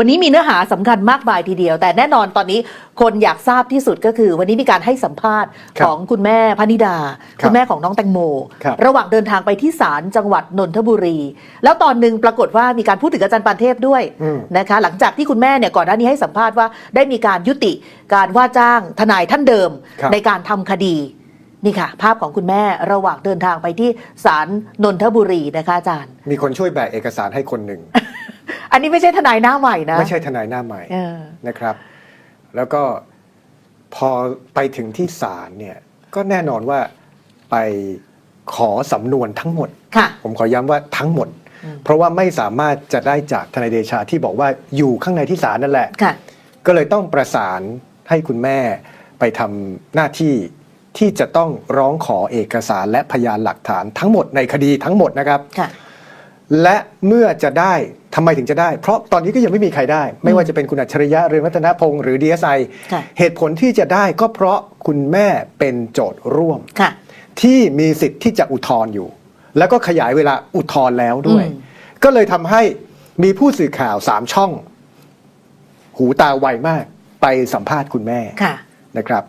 วันนี้มีเนื้อหาสำคัญมากมายทีเดียว แต่แน่นอนตอนนี้คนอยากทราบที่สุดก็คือ วันนี้มีการให้สัมภาษณ์ครับของคุณแม่พนิดาครับคุณแม่ของน้องแตงโมครับระหว่างเดินทางไปที่ศาลจังหวัดนนทบุรี แล้วตอนหนึ่งปรากฏว่ามีการพูดถึงอาจารย์ปานเทพด้วยอืมนะคะ หลังจากที่คุณแม่เนี่ยก่อนหน้านี้ให้สัมภาษณ์ว่าได้มีการยุติการว่าจ้างทนายท่านเดิมครับในการทำคดีนี่ค่ะ ภาพของคุณแม่ระหว่างเดินทางไปที่ศาลนนทบุรีนะคะอาจารย์ มีคนช่วยแบกเอกสารให้คนหนึ่ง อันนี้ไม่ใช่ทนายหน้าใหม่นะ ไม่ใช่ทนายหน้าใหม่เออ นะครับ แล้วก็พอไปถึงที่ศาลเนี่ยก็แน่นอนว่าไปขอสำนวนทั้งหมด ค่ะ ผมขอย้ำว่าทั้งหมด อืม เพราะว่าไม่สามารถจะได้จากทนายเดชาที่บอกว่าอยู่ข้างในที่ศาลนั่นแหละ ค่ะ ก็เลยต้องประสานให้คุณแม่ไปทำหน้าที่ที่จะต้องร้องขอเอกสารและพยานหลักฐานทั้งหมดในคดีทั้งหมดนะครับ ค่ะ และเมื่อจะได้ทำไมถึงจะได้ เพราะตอนนี้ก็ยังไม่มีใครได้ ไม่ว่าจะเป็นคุณอัจฉริยะเรืองรัตนพงศ์หรือ DSI ค่ะ เหตุผลที่จะได้ก็เพราะคุณแม่เป็นโจทย์ร่วม ค่ะ ที่มีสิทธิ์ที่จะอุทธรณ์อยู่ แล้วก็ขยายเวลาอุทธรณ์แล้วด้วย อืม ก็เลยทำให้มีผู้สื่อข่าวสามช่อง หูตาไวมากไปสัมภาษณ์คุณแม่ ค่ะ นะครับ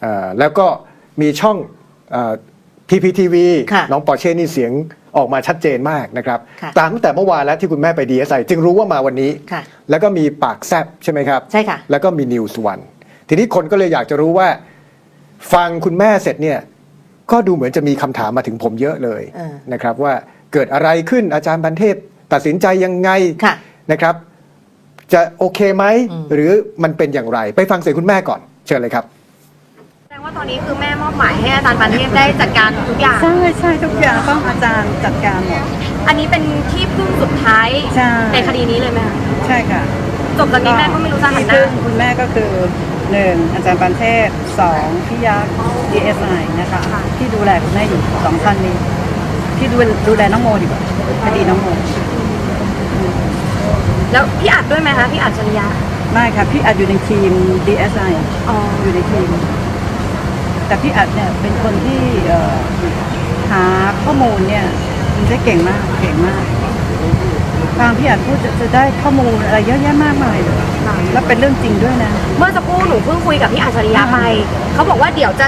เอ่อแล้วก็มีช่องพีพีทีวีค่ะ น้องปอร์เช่นี่เสียง ออกมาชัดเจนมากนะครับ ค่ะตามตั้งแต่เมื่อวานแล้วที่คุณแม่ไปดีเอสไอจึงรู้ว่ามาวันนี้ ค่ะแล้วก็มีปากแซบใช่ไหมครับ ใช่ค่ะ แล้วก็มีนิวส์วันทีนี้คนก็เลยอยากจะรู้ว่า ฟังคุณแม่เสร็จเนี่ย ก็ดูเหมือนจะมีคำถามมาถึงผมเยอะเลยเออ นะครับ ว่าเกิดอะไรขึ้นอาจารย์บันเทพ ตัดสินใจยังไงค่ะ นะครับ จะโอเคไหม อืม หรือมันเป็นอย่างไร ไปฟังเสียงคุณแม่ก่อน เชิญเลยครับแส ดงว่าตอนนี้คือแม่มอบหมายให้อาจารย์ปานเทพได้จัดการทุกอย่าง ใช่ใช่ทุกอย่างต้องอาจารย์จัดการหมดอันนี้เป็นที่พึ่งสุดท้ายใช่ในคดีนี้เลยไหมคะใช่ค่ะจบตอนนี้แม่ก็ไม่รู้จะหันที่หน้าพึ่งคุณแม่ก็คือหนึ่งอาจารย์ปันเทพสองพี่ยักษ์ DSI นะคะ ที่ดูแลคุณแม่อยู่สองท่านนี้ ที่ดูดูแลน้องโมดีกว่าคดีน้องโม แล้วพี่อัดด้วยไหมคะพี่อัดชริยะ ไม่ค่ะ พี่อัดอยู่ในทีม DSI อ๋ออยู่ในทีม แต่พี่อัดเนี่ยเป็นคนที่เอ่อหาข้อมูลเนี่ยมันได้เก่งมากเก่งมากฟังพี่อัดพูดจะจะได้ข้อมูลอะไรเยอะแยะมากมายเลยแล้วเป็นเรื่องจริงด้วยนะ เมื่อสักครู่หนูเพิ่งคุยกับพี่อัจฉริยะไป เขาบอกว่าเดี๋ยวจะ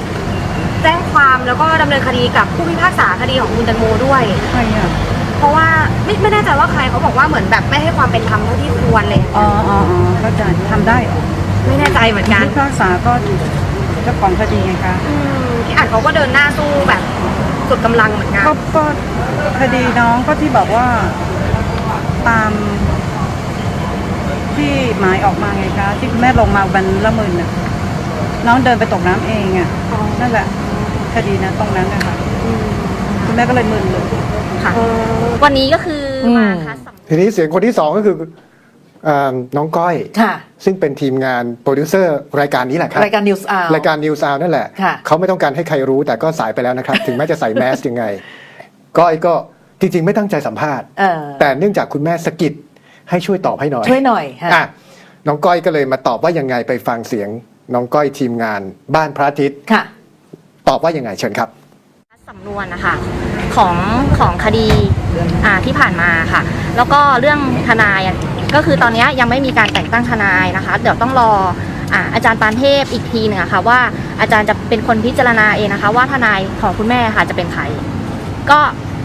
แจ้งความแล้วก็ดำเนินคดีกับผู้พิพากษาคดีของคุณแตงโมด้วยใช่อะเพราะว่าไม่ไม่แน่ใจว่าใครเขาบอกว่าเหมือนแบบไม่ให้ความเป็นธรรมเท่าที่ควรเลยอ๋ออ๋ออ๋อเข้าใจทำได้เหรอไม่แน่ใจเหมือนกันผู้พิพากษาก็เจ้าของคดีไงคะอืมพี่อัดเขาก็เดินหน้าสู้แบบสุดกำลังเหมือนกันก็ก็คดีน้องก็ที่บอกว่าตามที่หมายออกมาไงคะ ที่คุณแม่ลงมาวันละหมื่นน่ะน้องเดินไปตกน้ำเองอะนั่นแหละคดีนะตรงนั้นนะคะคุณแม่ก็เลยมึนเลย ค่ะ วันนี้ก็คืออมาคัดสำ ทีนี้เสียงคนที่สองก็คือ น้องก้อย ค่ะ ซึ่งเป็นทีมงานโปรดิวเซอร์รายการนี้แหละครับ รายการ News Hour รายการนิวซาวนั่นแหละ ค่ะเขาไม่ต้องการให้ใครรู้แต่ก็สายไปแล้วนะครับ ถึงแม้จะใส่แมสยังไง ก้อยก็จริง ๆ ไม่ตั้งใจสัมภาษณ์ เออแต่เนื่องจากคุณแม่สะกิดให้ช่วยตอบให้หน่อยช่วยหน่อยค่ะ อะน้องก้อยก็เลยมาตอบว่ายังไงไปฟังเสียง น้องก้อยทีมงาน บ้านพระอาทิตย์ค่ะ ตอบว่ายังไงเชิญครับ สำนวนนะคะของของคดีอ่าที่ผ่านมาค่ะ แล้วก็เรื่องทนายอะ ก็คือตอนนี้ยังไม่มีการแต่งตั้งทนายนะคะ เดี๋ยวต้องรออ่าอาจารย์ปานเทพอีกทีหนึ่งอะค่ะว่าอาจารย์จะเป็นคนพิจารณาเองนะคะ ว่าทนายของคุณแม่ค่ะจะเป็นใครก็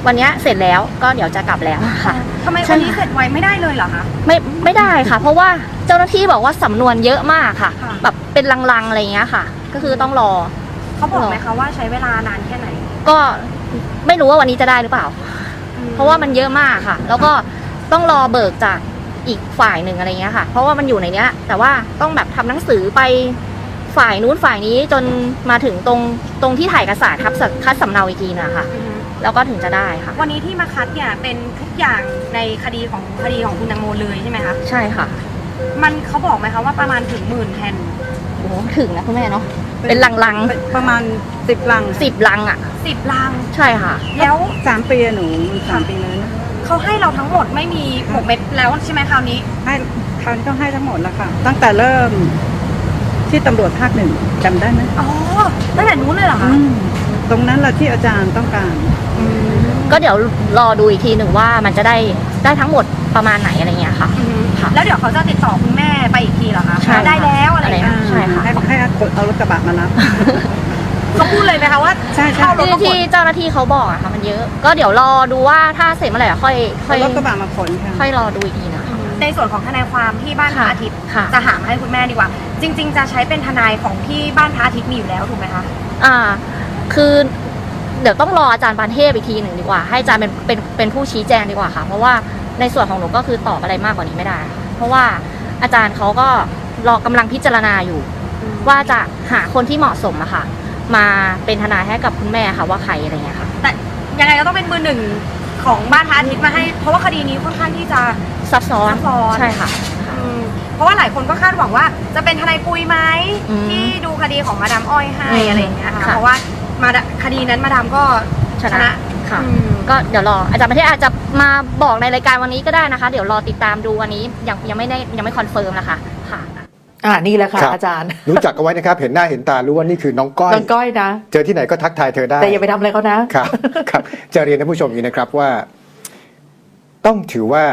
วันนี้เสร็จแล้วก็เดี๋ยวจะกลับแล้วค่ะทำไมใช่วันนี้เสร็จไวไม่ได้เลยเหรอคะไม่ไม่ได้ค่ะ เพราะว่าเจ้าหน้าที่บอกว่าสำนวนเยอะมากค่ะค่ะแบบเป็นลังๆอะไรอย่างเงี้ยค่ะ ก็คือต้องรอเขาบอกไหมคะว่าใช้เวลานานแค่ไหน ก็ไม่รู้ว่าวันนี้จะได้หรือเปล่า เพราะว่ามันเยอะมากค่ะ แล้วก็ต้องรอเบิกจาก อีกฝ่ายหนึ่งอะไรเงี้ยค่ะ เพราะว่ามันอยู่ในเนี้ย แต่ว่าต้องแบบทำหนังสือไปฝ่ายนู้นฝ่ายนี้จนมาถึงตรงตรงที่ถ่ายเอกสารครับคัดสำเนาอีกทีนะคะแล้วก็ถึงจะได้ค่ะ วันนี้ที่มาคัดเนี่ยเป็นทุกอย่างในคดีของคดีของคุณตังโมเลยใช่ไหมคะใช่ค่ะ มันเขาบอกไหมคะว่าประมาณถึงหมื่นแผ่นโอ้โหถึงนะคุณแม่เนาะเป็นลังประมาณสิบลังๆสิบลังอะสิบลังใช่ค่ะ แล้วสามปีอะหนูสามปีเลยนะ เขาให้เราทั้งหมดไม่มีหมกเม็ดแล้วใช่ไหมคราวนี้ ให้คราวนี้ต้องให้ทั้งหมดแล้วค่ะ ตั้งแต่เริ่มที่ตำรวจภาคหนึ่งจำได้ไหมอ๋อตั้งแต่นู้นเลยเหรอคะอืมตรงนั้นแหละที่อาจารย์ต้องการ ก็เดี๋ยวรอดูอีกทีหนึ่งว่ามันจะได้ได้ทั้งหมดประมาณไหนอะไรเงี้ยค่ะ อืมค่ะแล้วเดี๋ยวเขาจะติดต่อคุณแม่ไปอีกทีเหรอคะใช่ว่าได้แล้วอะไรอย่างเงี้ย ใช่ค่ะ ให้ให้คนเอารถกระบะมารับ เขาพูดเลยไหมคะว่าใช่ใช่ เข้ารถที่มาขที่นเจ้าหน้าที่เขาบอกอะค่ะมันเยอะ ก็เดี๋ยวรอดูว่าถ้าเสร็จเมื่อไหร่ค่อยค่อเอายรถกระบะมาขนค่ะ ค่อยรอดูอีกทีนะคะ ในส่วนของทนายความที่บ้านพระอาทิตย์ค่ะ จะหามาให้คุณแม่ดีกว่า จริง ๆ จะใช้เป็นทนายของที่บ้านพระอาทิตย์มีอยู่แล้วถูกไหมคะ อ่า คือ เดี๋ยวต้องรออาจารย์ปานเทพอีกทีหนึ่งดีกว่า ให้อาจารย์เป็นเป็นเป็นผู้ชี้แจงดีกว่าค่ะ เพราะว่าในส่วนของหนูก็คือตอบอะไรมากกว่านี้ไม่ได้ค่ะเพราะว่าอาจารย์เขาก็รอกำลังพิจารณาอยู่ ว่าจะหาคนที่เหมาะสมอะค่ะ มาเป็นทนายให้กับคุณแม่ค่ะว่าใครอะไรเงี้ยค่ะ แต่ยังไงก็ต้องเป็นมือหนึ่งของบ้านพระอาทิตย์มาให้ เพราะว่าคดีนี้ค่อนข้างที่จะซับซ้อนซับซ้อนใช่ค่ะ อืมเพราะว่าหลายคนก็คาดหวังว่าจะเป็นทนายปุยไหมอืมที่ดูคดีของมาดามอ้อยให้อืมอะไรอย่างเงี้ยค่ะค่ะ เพราะว่ามาดาคดีนั้นมาดามก็ชนะค่ะ อืม ก็เดี๋ยวรออาจารย์ประเทศอาจจะมาบอกในรายการวันนี้ก็ได้นะคะ เดี๋ยวรอติดตามดูวันนี้ยังยังไม่ได้ยังไม่คอนเฟิร์มนะคะค่ะ อ่านี่แหละค่ะครับอาจารย์ รู้จักกันไว้นะครับ เห็นหน้าเห็นตารู้ว่านี่คือน้องก้อยน้องก้อยนะ เจอที่ไหนก็ทักทายเธอได้ แต่อย่าไปทำอะไรเขานะครับครับจะเรียนท่านผู้ชมอย่างนี้นะครับว่า ต้องถือว่า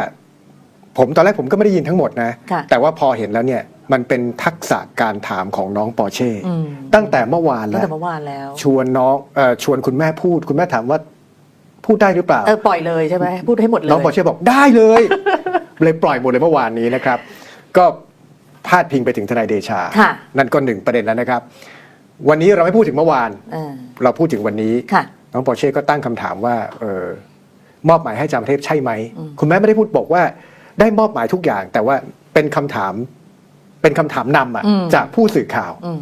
ผมตอนแรกผมก็ไม่ได้ยินทั้งหมดนะ ค่ะ แต่ว่าพอเห็นแล้วเนี่ย มันเป็นทักษะการถามของน้องปอร์เช่อืมตั้งแต่เมื่อวานตั้งแล้ว แต่เมื่อวานแล้ว ชวนน้องเอ่อชวนคุณแม่พูด คุณแม่ถามว่า พูดได้หรือเปล่า เออปล่อยเลยใช่ไหมพูดให้หมดเลย น้องปอร์เช่บอกได้เลย เลยปล่อยหมดเลยเมื่อวานนี้นะครับ ก็ พาดพิงไปถึงทนายเดชา ค่ะ นั่นก็หนึ่งประเด็นแล้วนะครับ วันนี้เราไม่พูดถึงเมื่อวาน เออ เราพูดถึงวันนี้ ค่ะ น้องปอร์เช่ก็ตั้งคำถามว่าเออมอบหมายให้จามเทพใช่ไหมอืมคุณแม่ไม่ได้พูดบอกว่า ได้มอบหมายทุกอย่าง แต่ว่าเป็นคำถาม เป็นคำถามนำอะจากผู้สื่อข่าว อืม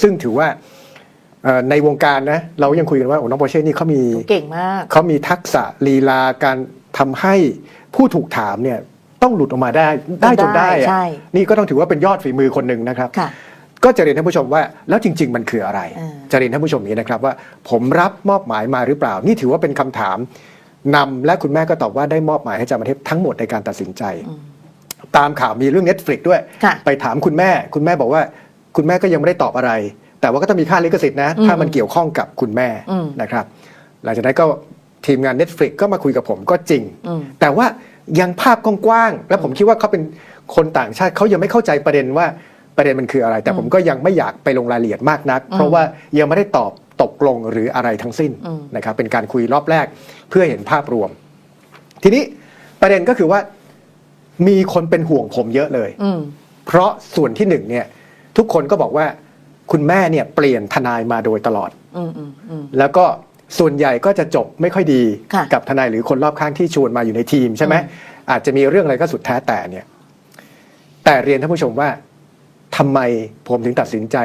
ซึ่งถือว่าเอ่อในวงการนะ เรายังคุยกันว่าโอ้น้องปอร์เช่นี่เขามี เก่งมาก เขามีทักษะลีลาการทำให้ผู้ถูกถามเนี่ย ต้องหลุดออกมาได้ได้จนได้อะใช่ นี่ก็ต้องถือว่าเป็นยอดฝีมือคนหนึ่งนะครับ ค่ะ ก็จะเรียนท่านผู้ชมว่าแล้วจริง ๆ มันคืออะไร อ่า จะเรียนท่านผู้ชมอย่างนี้นะครับว่า ผมรับมอบหมายมาหรือเปล่า นี่ถือว่าเป็นคำถามนำและคุณแม่ก็ตอบว่าได้มอบหมายให้จามาเทพทั้งหมดในการตัดสินใจ อืม ตามข่าวมีเรื่อง Netflix ด้วย ค่ะไปถามคุณแม่ คุณแม่บอกว่า คุณแม่ก็ยังไม่ได้ตอบอะไร แต่ว่าก็ต้องมีค่าลิขสิทธิ์นะ อืมถ้ามันเกี่ยวข้องกับคุณแม่อืม นะครับ หลังจากนั้นก็ทีมงาน Netflix ก็มาคุยกับผมก็จริง อืม แต่ว่า ยังภาพกว้างๆแล้วผมคิดว่าเขาเป็นคนต่างชาติเขายังไม่เข้าใจประเด็นว่าประเด็นมันคืออะไร แต่ผมก็ยังไม่อยากไปลงรายละเอียดมากนัก เพราะว่ายังไม่ได้ตอบตกลงหรืออะไรทั้งสิ้นอืมนะครับเป็นการคุยรอบแรกเพื่อเห็นภาพรวม ทีนี้ประเด็นก็คือว่ามีคนเป็นห่วงผมเยอะเลยอืมเพราะส่วนที่หนึ่งเนี่ย ทุกคนก็บอกว่าคุณแม่เนี่ยเปลี่ยนทนายมาโดยตลอดอืมอืมอืมแล้วก็ ส่วนใหญ่ก็จะจบไม่ค่อยดีค่ะกับทนายหรือคนรอบข้างที่ชวนมาอยู่ในทีมใช่ไหมอืมอาจจะมีเรื่องอะไรก็สุดแท้แต่เนี่ย แต่เรียนท่านผู้ชมว่าทำไมผมถึงตัดสินใจ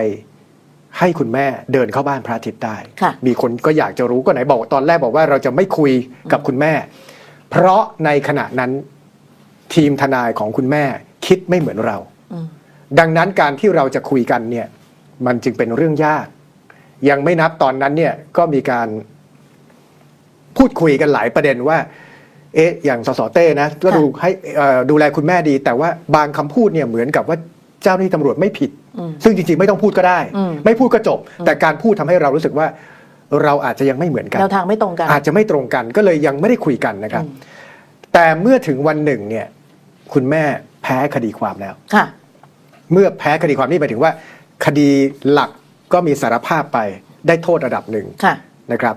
ให้คุณแม่เดินเข้าบ้านพระอาทิตย์ได้ ค่ะ มีคนก็อยากจะรู้ก็ไหนบอกตอนแรกบอกว่าเราจะไม่คุยกับคุณแม่ เพราะในขณะนั้นทีมทนายของคุณแม่คิดไม่เหมือนเรา อืม ดังนั้นการที่เราจะคุยกันเนี่ย มันจึงเป็นเรื่องยาก ยังไม่นับตอนนั้นเนี่ยก็มีการ พูดคุยกันหลายประเด็นว่า เอ๊ะอย่างสสเต้นะก็ค่ะดูให้เอ่อดูแลคุณแม่ดี แต่ว่าบางคำพูดเนี่ยเหมือนกับว่าเจ้าหน้าที่ตำรวจไม่ผิดอืมซึ่งจริงๆ ไม่ต้องพูดก็ได้อืมไม่พูดก็จบ แต่การพูดทำให้เรารู้สึกว่าเราอาจจะยังไม่เหมือนกันแนวทางไม่ตรงกัน อาจจะไม่ตรงกันก็เลยยังไม่ได้คุยกันนะครับอืมแต่เมื่อถึงวันหนึ่งเนี่ย คุณแม่แพ้คดีความแล้วค่ะเมื่อแพ้คดีความนี่หมายถึงว่า คดีหลักก็มีสารภาพไปได้โทษระดับหนึ่งค่ะนะครับ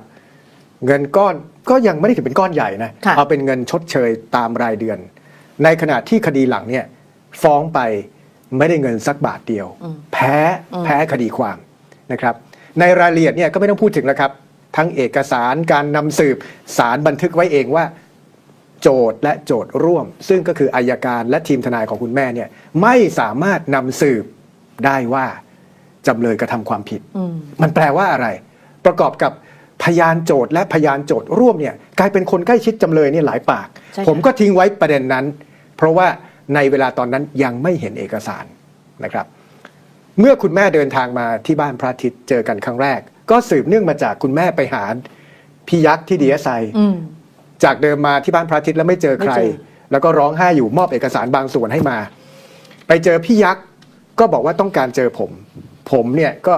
เงินก้อนก็ยังไม่ได้ถือเป็นก้อนใหญ่นะค่ะ เอาเป็นเงินชดเชยตามรายเดือน ในขณะที่คดีหลังเนี่ยฟ้องไปไม่ได้เงินสักบาทเดียว อืม แพ้อืม แพ้คดีความนะครับ ในรายละเอียดเนี่ยก็ไม่ต้องพูดถึงแล้วครับ ทั้งเอกสารการนำสืบสารบันทึกไว้เองว่า โจทย์และโจทย์ร่วม ซึ่งก็คืออายการและทีมทนายของคุณแม่เนี่ยไม่สามารถนำสืบได้ว่าจำเลยกระทำความผิด อืม มันแปลว่าอะไร ประกอบกับพ ยานโจทย์และพยานโจทย์ร่วมเนี่ยกลายเป็นคนใกล้ชิดจำเลยเนี่ยหลายปาก ใช่ค่ะ ผมก็ทิ้งไว้ประเด็นนั้น เพราะว่าในเวลาตอนนั้นยังไม่เห็นเอกสารนะครับ เมื่อคุณแม่เดินทางมาที่บ้านพระอาทิตย์เจอกันครั้งแรก ก็สืบเนื่องมาจากคุณแม่ไปหาพี่ยักษ์ที่ดีเอสไอ อืม จากเดิมมาที่บ้านพระอาทิตย์แล้วไม่เจอใคร ไม่เจอ แล้วก็ร้องไห้อยู่มอบเอกสารบางส่วนให้มา ไปเจอพี่ยักษ์ก็บอกว่าต้องการเจอผม ผมเนี่ยก็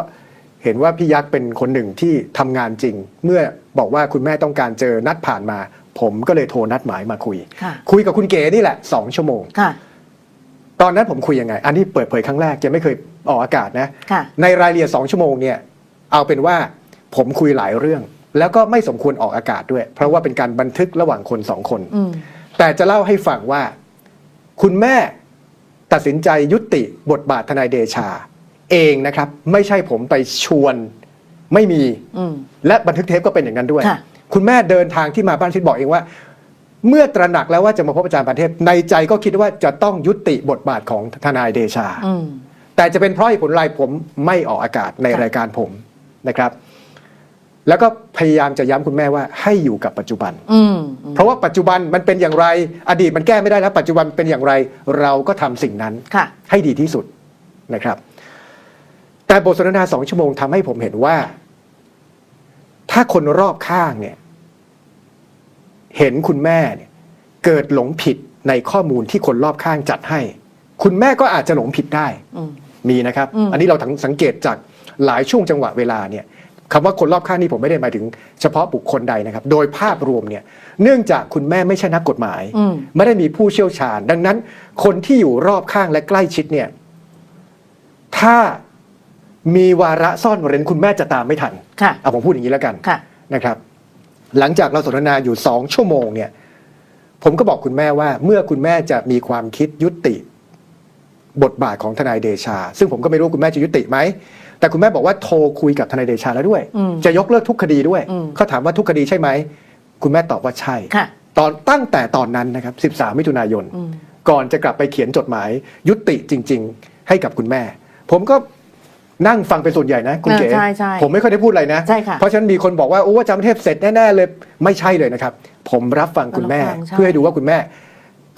เห็นว่าพี่ยักษ์เป็นคนหนึ่งที่ทำงานจริง เมื่อบอกว่าคุณแม่ต้องการเจอนัดผ่านมา ผมก็เลยโทรนัดหมายมาคุย ค่ะคุยกับคุณเก๋นี่แหละสองชั่วโมง ค่ะตอนนั้นผมคุยยังไง อันนี้เปิดเผยครั้งแรกจะไม่เคยออกอากาศนะ ค่ะในรายละเอียดสองชั่วโมงเนี่ยเอาเป็นว่าผมคุยหลายเรื่อง แล้วก็ไม่สมควรออกอากาศด้วย เพราะว่าเป็นการบันทึกระหว่างคนสองคน อืมแต่จะเล่าให้ฟังว่า คุณแม่ตัดสินใจยุติบทบาททนายเดชา เองนะครับ ไม่ใช่ผมไปชวนไม่มีอืมและบันทึกเทปก็เป็นอย่างนั้นด้วยค่ะคุณแม่เดินทางที่มาบ้านชิดบอกเองว่า เมื่อตระหนักแล้วว่าจะมาพบอาจารย์ปานเทพในใจก็คิดว่าจะต้องยุติบทบาทของทนายเดชาอืมแต่จะเป็นเพราะเหตุผลอะไรผมไม่ออกอากาศในค่ะรายการผมนะครับ แล้วก็พยายามจะย้ำคุณแม่ว่าให้อยู่กับปัจจุบันอืมเพราะว่าปัจจุบันมันเป็นอย่างไร อดีตมันแก้ไม่ได้แล้ว ปัจจุบันเป็นอย่างไร เราก็ทำสิ่งนั้นค่ะให้ดีที่สุดนะครับ แต่บทสนทนาสองชั่วโมงทำให้ผมเห็นว่า ถ้าคนรอบข้างเนี่ย เห็นคุณแม่เนี่ยเกิดหลงผิดในข้อมูลที่คนรอบข้างจัดให้ คุณแม่ก็อาจจะหลงผิดได้อืมมีนะครับอืมอันนี้เราทั้งสังเกตจากหลายช่วงจังหวะเวลาเนี่ยคำว่าคนรอบข้างนี่ผมไม่ได้หมายถึงเฉพาะบุคคลใดนะครับ โดยภาพรวมเนี่ย เนื่องจากคุณแม่ไม่ใช่นักกฎหมายอืมไม่ได้มีผู้เชี่ยวชาญ ดังนั้น คนที่อยู่รอบข้างและใกล้ชิดเนี่ย ถ้า มีวาระซ่อนเร้นคุณแม่จะตามไม่ทันค่ะเอาผมพูดอย่างนี้แล้วกันค่ะ นะครับ หลังจากเราสนทนาอยู่สองชั่วโมงเนี่ย ผมก็บอกคุณแม่ว่า เมื่อคุณแม่จะมีความคิดยุติ บทบาทของทนายเดชา ซึ่งผมก็ไม่รู้ว่าคุณแม่จะยุติไหมแต่คุณแม่บอกว่าโทรคุยกับทนายเดชาแล้วด้วย อืมจะยกเลิกทุกคดีด้วยอืม เขาถามว่าทุกคดีใช่ไหมคุณแม่ตอบว่าใช่ ค่ะ ตอนตั้งแต่ตอนนั้นนะครับ 13 มิถุนายน อืม ก่อนจะกลับไปเขียนจดหมาย ยุติจริง ๆ ให้กับคุณแม่ ผมก็ นั่งฟังเป็นส่วนใหญ่นะคุณเก๋เออใช่ใช่ผมไม่ค่อยได้พูดอะไรนะใช่ค่ะเพราะฉะนั้นมีคนบอกว่าโอ้อาจารย์ประเทพเสร็จแน่ๆเลยไม่ใช่เลยนะครับ ผมรับฟังคุณแม่รับฟังใช่เพื่อให้ดูว่าคุณแม่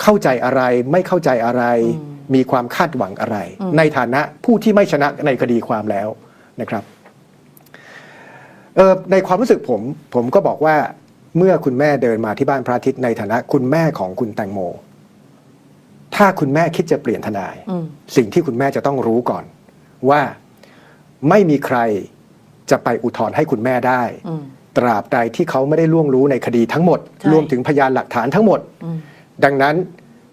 เข้าใจอะไรไม่เข้าใจอะไรอืมมีความคาดหวังอะไรอืมในฐานะผู้ที่ไม่ชนะในคดีความแล้วนะครับเอ่อในความรู้สึกผมผมก็บอกว่าเมื่อคุณแม่เดินมาที่บ้านพระอาทิตย์ในฐานะคุณแม่ของคุณแตงโม ถ้าคุณแม่คิดจะเปลี่ยนทนายอืมสิ่งที่คุณแม่จะต้องรู้ก่อน ว่า ไม่มีใครจะไปอุทธรณ์ให้คุณแม่ได้อืมตราบใดที่เขาไม่ได้ล่วงรู้ในคดีทั้งหมดใช่รวมถึงพยานหลักฐานทั้งหมดอืมดังนั้น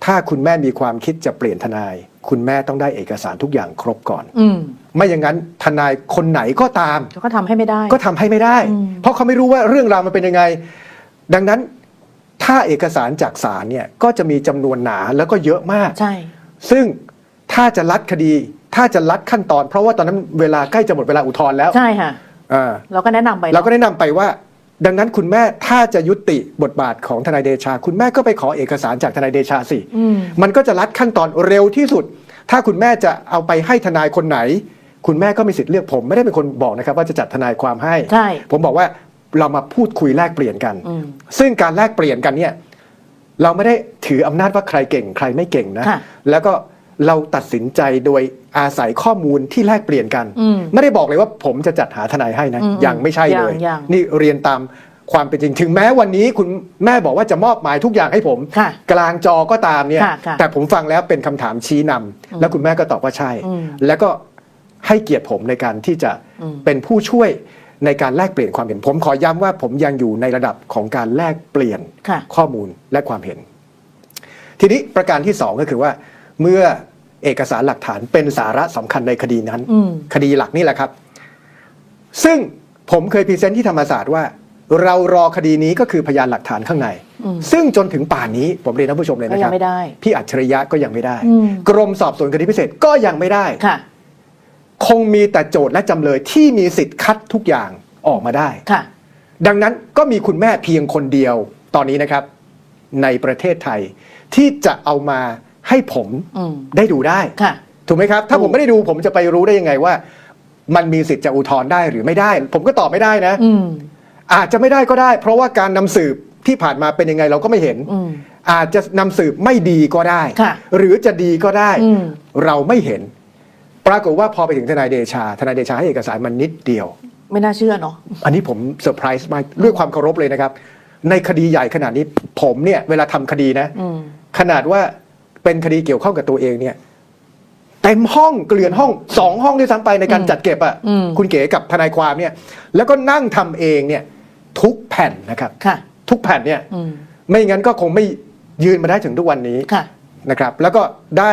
ถ้าคุณแม่มีความคิดจะเปลี่ยนทนาย คุณแม่ต้องได้เอกสารทุกอย่างครบก่อนอืมไม่อย่างนั้นทนายคนไหนก็ตามแล้วก็ทำให้ไม่ได้ ก็ทำให้ไม่ได้อืมเพราะเขาไม่รู้ว่าเรื่องราวมันเป็นยังไง ดังนั้นถ้าเอกสารจากศาลเนี่ยก็จะมีจำนวนหนาแล้วก็เยอะมากใช่ ซึ่งถ้าจะลัดคดี ถ้าจะลัดขั้นตอน เพราะว่าตอนนั้นเวลาใกล้จะหมดเวลาอุทธรณ์แล้วใช่ค่ะอ่าเราก็แนะนำไปเราก็แนะนำไปว่า ดังนั้นคุณแม่ถ้าจะยุติบทบาทของทนายเดชา คุณแม่ก็ไปขอเอกสารจากทนายเดชาสิอืมมันก็จะลัดขั้นตอนเร็วที่สุด ถ้าคุณแม่จะเอาไปให้ทนายคนไหน คุณแม่ก็มีสิทธิ์เลือกผมไม่ได้เป็นคนบอกนะครับ ว่าจะจัดทนายความให้ ใช่ ผมบอกว่าเรามาพูดคุยแลกเปลี่ยนกัน อืม ซึ่งการแลกเปลี่ยนกันเนี่ยเราไม่ได้ถืออำนาจว่าใครเก่งใครไม่เก่งนะ ค่ะ แล้วก็เราตัดสินใจโดย อาศัยข้อมูลที่แลกเปลี่ยนกันอืมไม่ได้บอกเลยว่าผมจะจัดหาทนายให้นะอืมยังไม่ใช่เลยยังยังนี่เรียนตามความเป็นจริง ถึงแม้วันนี้คุณแม่บอกว่าจะมอบหมายทุกอย่างให้ผมค่ะกลางจอก็ตามเนี่ยค่ะค่ะแต่ผมฟังแล้วเป็นคำถามชี้นำแล้วคุณแม่ก็ตอบว่าใช่อืมแล้วก็ให้เกียรติผมในการที่จะอืมเป็นผู้ช่วยในการแลกเปลี่ยนความเห็นผมขอย้ำว่าผมยังอยู่ในระดับของการแลกเปลี่ยนค่ะข้อมูลและความเห็น ทีนี้ประการที่สองก็คือว่า เมื่อ เอกสารหลักฐานเป็นสาระสำคัญในคดีนั้นอืมคดีหลักนี่แหละครับ ซึ่งผมเคยพรีเซนต์ที่ธรรมศาสตร์ว่า เรารอคดีนี้ก็คือพยานหลักฐานข้างในอืมซึ่งจนถึงป่านนี้ผมเรียนท่านผู้ชมเลยก็นะคยัรับงไม่ได้พี่อัจฉริยะก็ยังไม่ได้อืมกรมสอบสวนคดีพิเศษก็ยังไม่ได้ค่ะ คงมีแต่โจทย์และจำเลยที่มีสิทธิ์คัดทุกอย่างออกมาได้ค่ะ ดังนั้นก็มีคุณแม่เพียงคนเดียวตอนนี้นะครับ ในประเทศไทยที่จะเอามา ให้ผมอืมได้ดูได้ค่ะถูกไหมครับ ถ้าถูกผมไม่ได้ดูผมจะไปรู้ได้ยังไงว่า มันมีสิทธิ์จะอุทธรณ์ได้หรือไม่ได้ ผมก็ตอบไม่ได้นะอืมอาจจะไม่ได้ก็ได้ เพราะว่าการนำสืบที่ผ่านมาเป็นยังไงเราก็ไม่เห็นอืมอาจจะนำสืบไม่ดีก็ได้ค่ะหรือจะดีก็ได้อืมเราไม่เห็น ปรากฏว่าพอไปถึงทนายเดชา ทนายเดชาให้เอกสารมันนิดเดียว ไม่น่าเชื่อเนาะอันนี้ผมเซอร์ไพรส์มากด้วยความเคารพเลยนะครับ ในคดีใหญ่ขนาดนี้ผมเนี่ย เวลาทำคดีนะอืมขนาดว่า เป็นคดีเกี่ยวข้องกับตัวเองเนี่ยเต็มห้องเกลื่อนห้องสองห้องด้วยซ้ำไปในการอืมจัดเก็บอะอืม คุณเก๋กับทนายความเนี่ย แล้วก็นั่งทำเองเนี่ย ทุกแผ่นนะครับ ค่ะ ทุกแผ่นเนี่ย อืม ไม่งั้นก็คงไม่ยืนมาได้ถึงทุกวันนี้ ค่ะ นะครับแล้วก็ได้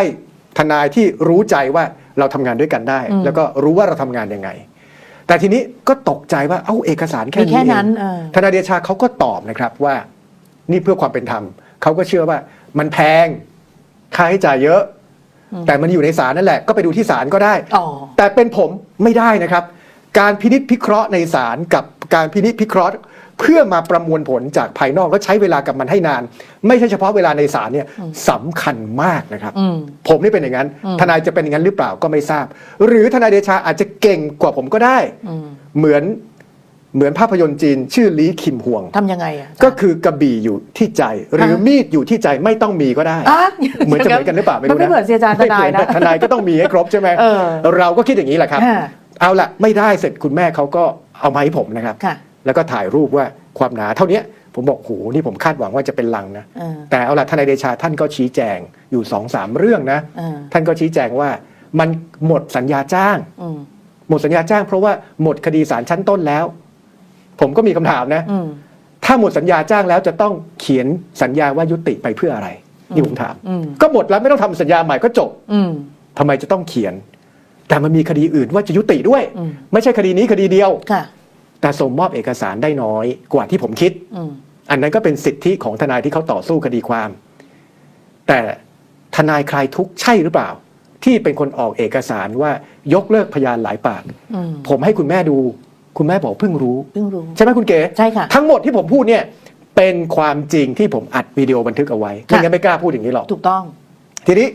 ทนายที่รู้ใจว่าเราทำงานด้วยกันได้ อืม แล้วก็รู้ว่าเราทำงานยังไง แต่ทีนี้ก็ตกใจว่าเอ้าเอกสารแค่มีนี้แค่นั้นเองเออทนายเดชาเขาก็ตอบนะครับว่า นี่เพื่อความเป็นธรรมเขาก็เชื่อว่ามันแพง ค่าใช้จ่ายเยอะอืมแต่มันอยู่ในศาลนั่นแหละก็ไปดูที่ศาลก็ได้อ๋อแต่เป็นผมไม่ได้นะครับ การพินิษพิเคราะห์ในศาลกับการพินิษพิเคราะห์ เพื่อมาประมวลผลจากภายนอกแล้วใช้เวลากับมันให้นาน ไม่ใช่เฉพาะเวลาในศาลเนี่ยสำคัญมากนะครับอืมผมนี่เป็นอย่างนั้นอืมทนายจะเป็นอย่างนั้นหรือเปล่าก็ไม่ทราบ หรือทนายเดชาอาจจะเก่งกว่าผมก็ได้อืมเหมือน เหมือนภาพยนตร์จีนชื่อลีคิมฮวง ทำยังไงอะ ก็คือกระบี่อยู่ที่ใจ หรือฮะมีดอยู่ที่ใจไม่ต้องมีก็ได้ อะเหมือนจะเหมือนกันหรือเปล่าไม่มันรู้ไม่นะเหมือนเสียจารย์ทนายนะไม่เหมือทนายก็ต้องมีให้ครบใช่ไหมเออเราก็คิดอย่างนี้แหละครับค่ะเอาละไม่ได้เสร็จคุณแม่เขาก็เอามาให้ผมนะครับ ค่ะ แล้วก็ถ่ายรูปว่าความหนาเท่าเนี้ยผมบอกโหนี่ผมคาดหวังว่าจะเป็นลังนะ เออ แต่เอาละทนายเดชาท่านก็ชี้แจงอยู่สองสามเรื่องนะ เออ ท่านก็ชี้แจงว่ามันหมดสัญญาจ้าง อืม หมดสัญญาจ้างเพราะว่าหมดคดีศาลชั้นต้นแล้ว ผมก็มีคำถามนะอืมถ้าหมดสัญญาจ้างแล้วจะต้องเขียนสัญญาว่ายุติไปเพื่ออะไรนี่ผมถามอืมก็หมดแล้วไม่ต้องทำสัญญาใหม่ก็จบอืมทำไมจะต้องเขียน แต่มันมีคดีอื่นว่าจะยุติด้วยอืมไม่ใช่คดีนี้คดีเดียวค่ะแต่ส่งมอบเอกสารได้น้อยกว่าที่ผมคิดอืมอันนั้นก็เป็นสิทธิของทนายที่เขาต่อสู้คดีความ แต่ทนายคลายทุกข์ใช่หรือเปล่า ที่เป็นคนออกเอกสารว่ายกเลิกพยานหลายปากอืมผมให้คุณแม่ดู คุณแม่บอกเพิ่งรู้เพิ่งรู้ ใช่ไหมคุณเก๋ใช่ค่ะ ทั้งหมดที่ผมพูดเนี่ยเป็นความจริงที่ผมอัดวิดีโอบันทึกเอาไว้ไม่ค่ะงั้นไม่กล้าพูดอย่างนี้หรอกถูกต้อง ทีนี้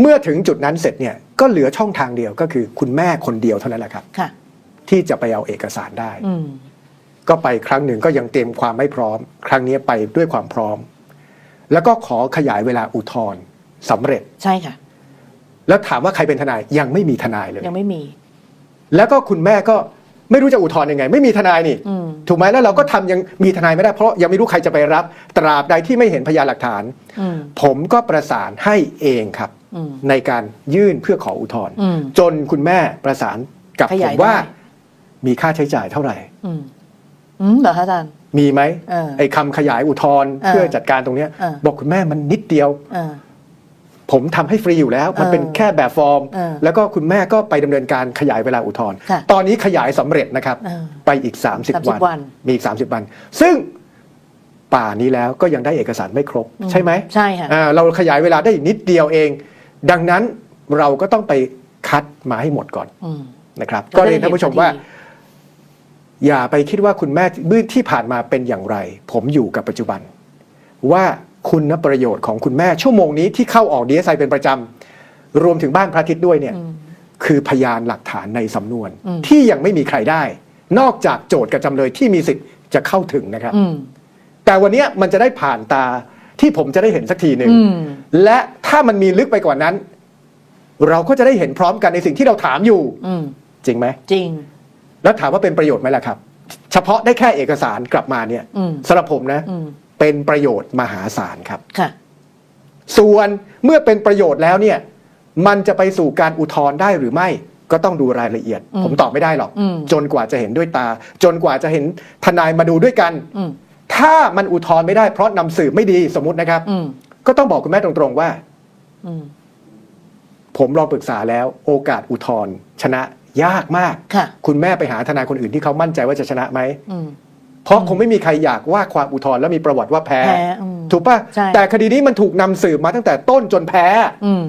เมื่อถึงจุดนั้นเสร็จเนี่ยก็เหลือช่องทางเดียวก็คือคุณแม่คนเดียวเท่านั้นแหละครับค่ะ ที่จะไปเอาเอกสารได้ อืมก็ไปครั้งหนึ่งก็ยังเตรียมความไม่พร้อม ครั้งนี้ไปด้วยความพร้อม แล้วก็ขอขยายเวลาอุทธรณ์สำเร็จ ใช่ค่ะ แล้วถามว่าใครเป็นทนายยังไม่มีทนายเลย ยังไม่มี แล้วก็คุณแม่ก็ ไม่รู้จะอุทธรณ์ยังไง ไม่มีทนายนี่อืมถูกไหมแล้วเราก็ทำยังมีทนายไม่ได้เพราะยังไม่รู้ใครจะไปรับ ตราบใดที่ไม่เห็นพยานหลักฐานอืมผมก็ประสานให้เองครับอืมในการยื่นเพื่อขออุทธรณ์อืมจนคุณแม่ประสานกับขผยายมว่าได้มีค่าใช้จ่ายเท่าไหร่อืมอืมเหรอคะอาจารย์มีไหมเออไอ้คำขยายอุทธรณ์เออเพื่อจัดการตรงเนี้ยเออบอกคุณแม่มันนิดเดียวเออ ผมทำให้ฟรีอยู่แล้ว มันเออเป็นแค่แบบฟอร์มเออแล้วก็คุณแม่ก็ไปดำเนินการขยายเวลาอุทธรณ์ค่ะตอนนี้ขยายสำเร็จนะครับเออไปอีก 30 30วันวัน มีอีก 30 วัน ซึ่งป่านี้แล้วก็ยังได้เอกสารไม่ครบ ใช่ไหมใช่ค่ะอ่าเราขยายเวลาได้อีกนิดเดียวเอง ดังนั้นเราก็ต้องไปคัดมาให้หมดก่อนอืมนะครับจะได้ก็เรียนท่านผู้ชมว่าเห็นคดีอย่าไปคิดว่าคุณแม่บื้นที่ผ่านมาเป็นอย่างไร ผมอยู่กับปัจจุบันว่า คุณประโยชน์ของคุณแม่ชั่วโมงนี้ที่เข้าออกดีเอสไอเป็นประจำรวมถึงบ้านพระอาทิตย์ด้วยเนี่ยอืมคือพยานหลักฐานในสำนวนอืมที่ยังไม่มีใครได้ นอกจากโจทย์กับจำเลยที่มีสิทธิ์จะเข้าถึงนะครับอืมแต่วันเนี้ยมันจะได้ผ่านตาที่ผมจะได้เห็นสักทีหนึ่งอืมและถ้ามันมีลึกไปกว่านั้น เราก็จะได้เห็นพร้อมกันในสิ่งที่เราถามอยู่อืมจริงไหมจริง แล้วถามว่าเป็นประโยชน์ไหมล่ะครับ เฉพาะได้แค่เอกสารกลับมาเนี่ยอืมสำหรับผมนะอืม เป็นประโยชน์มหาศาลครับค่ะ ส่วนเมื่อเป็นประโยชน์แล้วเนี่ยมันจะไปสู่การอุทธรณ์ได้หรือไม่ ก็ต้องดูรายละเอียดอืมผมตอบไม่ได้หรอกอืมจนกว่าจะเห็นด้วยตา จนกว่าจะเห็นทนายมาดูด้วยกันอืมถ้ามันอุทธรณ์ไม่ได้เพราะนำสืบไม่ดีสมมตินะครับอืมก็ต้องบอกคุณแม่ตรงๆว่าอืมผมลองปรึกษาแล้ว โอกาสอุทธรณ์ชนะยากมากค่ะคุณแม่ไปหาทนายคนอื่นที่เขามั่นใจว่าจะชนะไหมอืม เพราะคงไม่มีใครอยากว่าความอุทธรณ์แล้วมีประวัติว่าแพ้ แพ้อืม ถูกปะใช่แต่คดีนี้มันถูกนำสืบมาตั้งแต่ต้นจนแพ้ อืม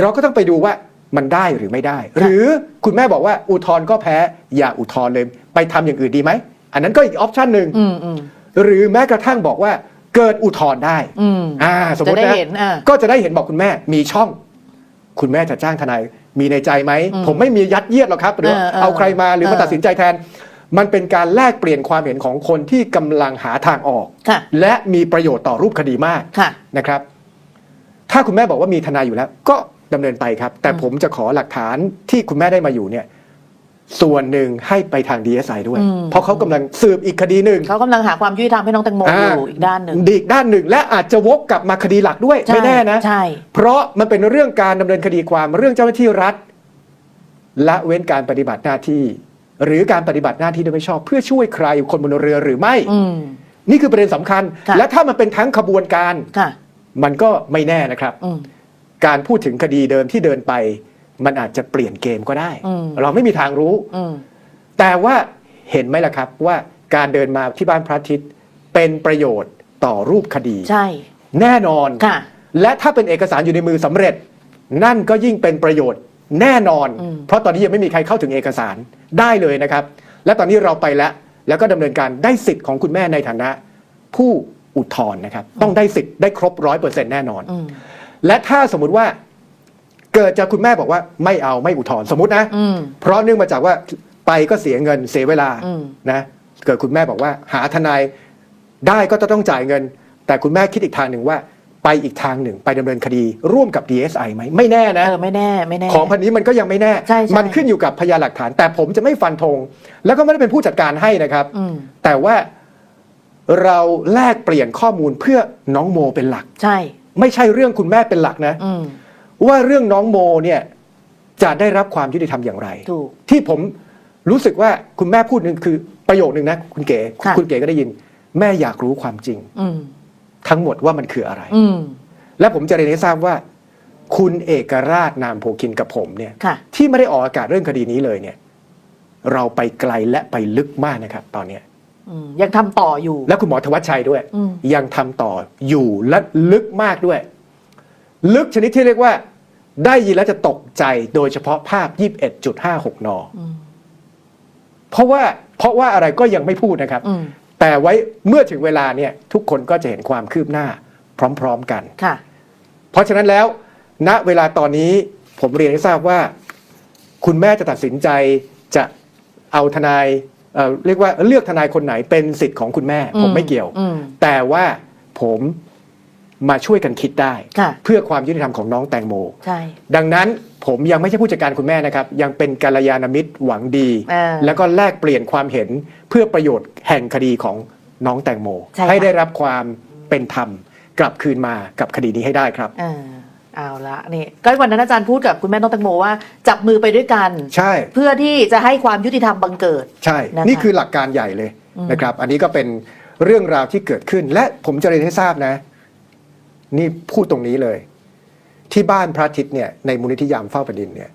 เราก็ต้องไปดูว่ามันได้หรือไม่ได้ หรือคุณแม่บอกว่าอุทธรณ์ก็แพ้ อย่าอุทธรณ์เลย ไปทำอย่างอื่นดีไหม อันนั้นก็อีกออปชันหนึ่งอืมอืมหรือแม้กระทั่งบอกว่าเกิดอุทธรณ์ได้อืม อ่าสมมจะติได้นะเห็นอ่าก็จะได้เห็นบอกคุณแม่มีช่อง คุณแม่จะจ้างทนายมีในใจไหม อืมผมไม่มียัดเยียดหรอกครับ หรือเออเออเอาใครมาหรือมาเออ ตัดสินใจแทน มันเป็นการแลกเปลี่ยนความเห็นของคนที่กำลังหาทางออก ค่ะ และมีประโยชน์ต่อรูปคดีมากค่ะ นะครับ ถ้าคุณแม่บอกว่ามีทนายอยู่แล้ว ก็ดำเนินไปครับ แต่อืมผมจะขอหลักฐานที่คุณแม่ได้มาอยู่เนี่ย ส่วนหนึ่งให้ไปทาง DSI ด้วยเพราะเขากำลังสืบอีกคดีหนึ่ง เขากำลังหาความยุติธรรมให้น้องแตงโมอยู่อีกด้านหนึ่ง อีกด้านหนึ่ง และอาจจะวกกลับมาคดีหลักด้วยใช่ไม่แน่นะ ใช่ เพราะมันเป็นเรื่องการดำเนินคดีความเรื่องเจ้าหน้าที่รัฐ ละเว้นการปฏิบัติหน้าที่ หรือการปฏิบัติหน้าที่โดยไม่ชอบ เพื่อช่วยใครคนบนเรือหรือไม่ อืม นี่คือประเด็นสำคัญ ค่ะ และถ้ามันเป็นทั้งขบวนการ ค่ะ มันก็ไม่แน่นะครับ อืม การพูดถึงคดีเดิมที่เดินไป มันอาจจะเปลี่ยนเกมก็ได้ อืม เราไม่มีทางรู้ อืม แต่ว่าเห็นไหมล่ะครับว่าการเดินมาที่บ้านพระอาทิตย์เป็นประโยชน์ต่อรูปคดี ใช่ แน่นอน ค่ะ และถ้าเป็นเอกสารอยู่ในมือสำเร็จ นั่นก็ยิ่งเป็นประโยชน์ แน่นอนอืมเพราะตอนนี้ยังไม่มีใครเข้าถึงเอกสารได้เลยนะครับ และตอนนี้เราไปแล้ว แล้วก็ดำเนินการได้สิทธิ์ของคุณแม่ในฐานะ ผู้อุทธรณ์นะครับ ต้องได้สิทธิ์ได้ครบร้อยเปอร์เซ็นต์แน่นอนอืมและถ้าสมมุติว่าเกิดจากคุณแม่บอกว่าไม่เอาไม่อุทธรณ์สมมตินะอืมเพราะเนื่องมาจากว่าไปก็เสียเงินเสียเวลาอืมนะเกิดคุณแม่บอกว่า หาทนายได้ก็จะต้องจ่ายเงิน แต่คุณแม่คิดอีกทางหนึ่งว่า ไปอีกทางหนึ่งไปดำเนินคดีร่วมกับ DSI ไหมไม่แน่นะ เออไม่แน่ไม่แน่ ของพันนี้มันก็ยังไม่แน่ ใช่ใช่ มันขึ้นอยู่กับพยานหลักฐาน แต่ผมจะไม่ฟันธงแล้วก็ไม่ได้เป็นผู้จัดการให้นะครับ อืมแต่ว่าเราแลกเปลี่ยนข้อมูลเพื่อน้องโมเป็นหลัก ใช่ ไม่ใช่เรื่องคุณแม่เป็นหลักนะ อืมว่าเรื่องน้องโมเนี่ยจะได้รับความยุติธรรมอย่างไร ถูก ที่ผมรู้สึกว่าคุณแม่พูดหนึ่งคือประโยคนึงนะ คุณเก๋ค่ะ คุณเก๋ก็ได้ยิน แม่อยากรู้ความจริง อืม ทั้งหมดว่ามันคืออะไร อืม และผมจะเรียนให้ทราบว่า คุณเอกราชนามโพคินกับผมเนี่ย ค่ะ ที่ไม่ได้ออกอากาศเรื่องคดีนี้เลยเนี่ย เราไปไกลและไปลึกมากนะครับ ตอนเนี้ย อืมยังทำต่ออยู่ และคุณหมอธวัชชัยด้วย อืม ยังทำต่ออยู่และลึกมากด้วย ลึกชนิดที่เรียกว่า ได้ยินแล้วจะตกใจโดยเฉพาะภาพ 21.56 น อืม เพราะว่าเพราะว่าอะไรก็ยังไม่พูดนะครับ อืม แต่ไว้เมื่อถึงเวลาเนี่ยทุกคนก็จะเห็นความคืบหน้าพร้อมๆกัน ค่ะ เพราะฉะนั้นแล้ว ณเวลาตอนนี้ผมเรียนให้ทราบว่า คุณแม่จะตัดสินใจจะเอาทนายเอ่อเรียกว่าเลือกทนายคนไหนเป็นสิทธิ์ของคุณแม่ผมไม่เกี่ยว อืม แต่ว่าผมมาช่วยกันคิดได้ ค่ะ เพื่อความยุติธรรมของน้องแตงโม ใช่ ดังนั้น ผมยังไม่ใช่ผู้จัดการคุณแม่นะครับ ยังเป็นกัลยาณมิตรหวังดีอ่าแล้วก็แลกเปลี่ยนความเห็นเพื่อประโยชน์แห่งคดีของน้องแตงโมใช่ค่ะให้ได้รับความเป็นธรรมกลับคืนมากับคดีนี้ให้ได้ครับอ่าเอาละนี่ก็วันนั้นอาจารย์พูดกับคุณแม่น้องแตงโมว่า จับมือไปด้วยกัน ใช่ เพื่อที่จะให้ความยุติธรรมบังเกิด ใช่ นะคะนี่คือหลักการใหญ่เลยอืม นะครับ อันนี้ก็เป็นเรื่องราวที่เกิดขึ้น และผมจะเรียนให้ทราบนะ นี่พูดตรงนี้เลย ที่บ้านพระอาทิตย์เนี่ยในมูลนิธิยามเฝ้าแผ่นดินเนี่ย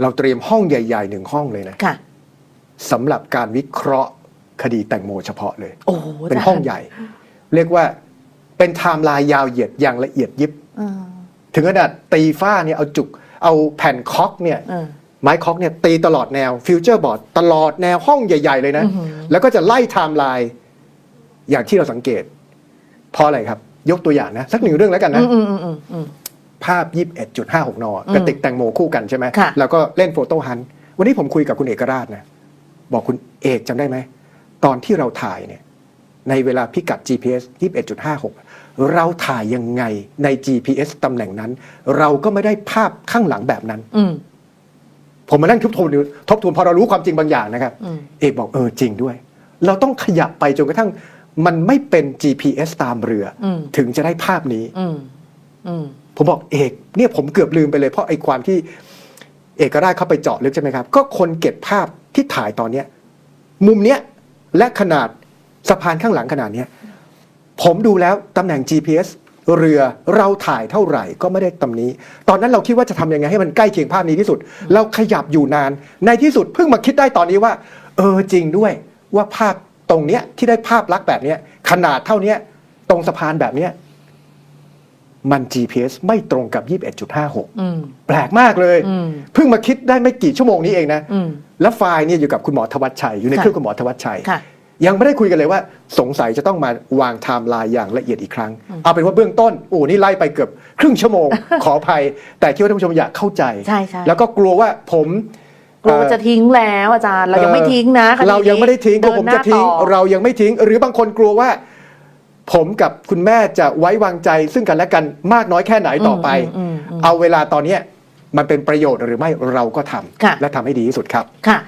เราเตรียมห้องใหญ่ๆหนึ่งห้องเลยนะค่ะสำหรับการวิเคราะห์คดีแตงโมเฉพาะเลย โอ้โหเป็นห้องใหญ่ เรียกว่าเป็นไทม์ไลน์ยาวเหยียดอย่างละเอียดยิบอืมถึงขนาดตีฝ้าเนี่ยเอาจุกเอาแผ่นคอกเนี่ยอืมไม้คอกเนี่ยตีตลอดแนวฟิวเจอร์บอร์ดตลอดแนวห้องใหญ่ ๆ เลยนะอื้อหือแล้วก็จะไล่ไทม์ไลน์อย่างที่เราสังเกตเพราะอะไรครับ ยกตัวอย่างนะ สักหนึ่งเรื่องแล้วกันนะอืมอืมอืมอืม ภาพ 21.56นอืมกระติกแตงโมคู่กันใช่ไหมค่ะแล้วก็เล่นโฟโต้ฮันต์วันนี้ผมคุยกับคุณเอกราชนะ บอกคุณเอกจำได้ไหม ตอนที่เราถ่ายเนี่ยในเวลาพิกัด GPS 21.56 เราถ่ายยังไงใน GPS ตำแหน่งนั้น เราก็ไม่ได้ภาพข้างหลังแบบนั้นอืมผมมานั่งทบทวนดูทบทวนพอเรารู้ความจริงบางอย่างนะครับอืมเอกบอกเออจริงด้วย เราต้องขยับไปจนกระทั่ง มันไม่เป็น GPS ตามเรืออมถึงจะได้ภาพนี้อืมอืม ผมบอกเอกเนี่ยผมเกือบลืมไปเลยเพราะไอ้ความที่เอกราชเข้าไปเจาะลึกใช่ไหมครับ ก็คนเก็บภาพที่ถ่ายตอนเนี้ยมุมเนี้ยและขนาดสะพานข้างหลังขนาดเนี้ยผมดูแล้วตำแหน่ง GPS เรือเราถ่ายเท่าไหร่ก็ไม่ได้ตำนี้ ตอนนั้นเราคิดว่าจะทำยังไงให้มันใกล้เคียงภาพนี้ที่สุด เราขยับอยู่นาน ในที่สุดเพิ่งมาคิดได้ตอนนี้ว่า เออจริงด้วยว่าภาพตรงเนี้ยที่ได้ภาพลักษณ์แบบเนี้ยขนาดเท่าเนี้ยตรงสะพานแบบเนี้ย มัน GPS ไม่ตรงกับ 21.56อืมแปลกมากเลยอืมเพิ่งมาคิดได้ไม่กี่ชั่วโมงนี้เองนะอืมแล้วไฟล์เนี่ยอยู่กับคุณหมอธวัชชัย อยู่ในค่ะเครื่องคุณหมอธวัชชัยค่ะยังไม่ได้คุยกันเลยว่า สงสัยจะต้องมาวางไทม์ไลน์อย่างละเอียดอีกครั้งอืมเอาเป็นว่าเบื้องต้นโอ้นี่ไล่ไปเกือบครึ่งชั่วโมง ขออภัย แต่คิดว่าท่านผู้ชมอยากเข้าใจใช่ใช่แล้วก็กลัวว่าผมกลัวจะทิ้งแล้วอาจารย์เรายังไม่ทิ้งนะคดีนี้เรายังไม่ได้ทิ้งกลัวผมจะทิ้งเดินหน้าต่อเรายังไม่ทิ้ง หรือบางคนกลัวว่า ผมกับคุณแม่จะไว้วางใจซึ่งกันและกันมากน้อยแค่ไหนต่อไปมมอืมเอาเวลาตอนเนี้ยมันเป็นประโยชน์หรือไม่เราก็ทำค่ะและทำให้ดีที่สุดครับค่ะ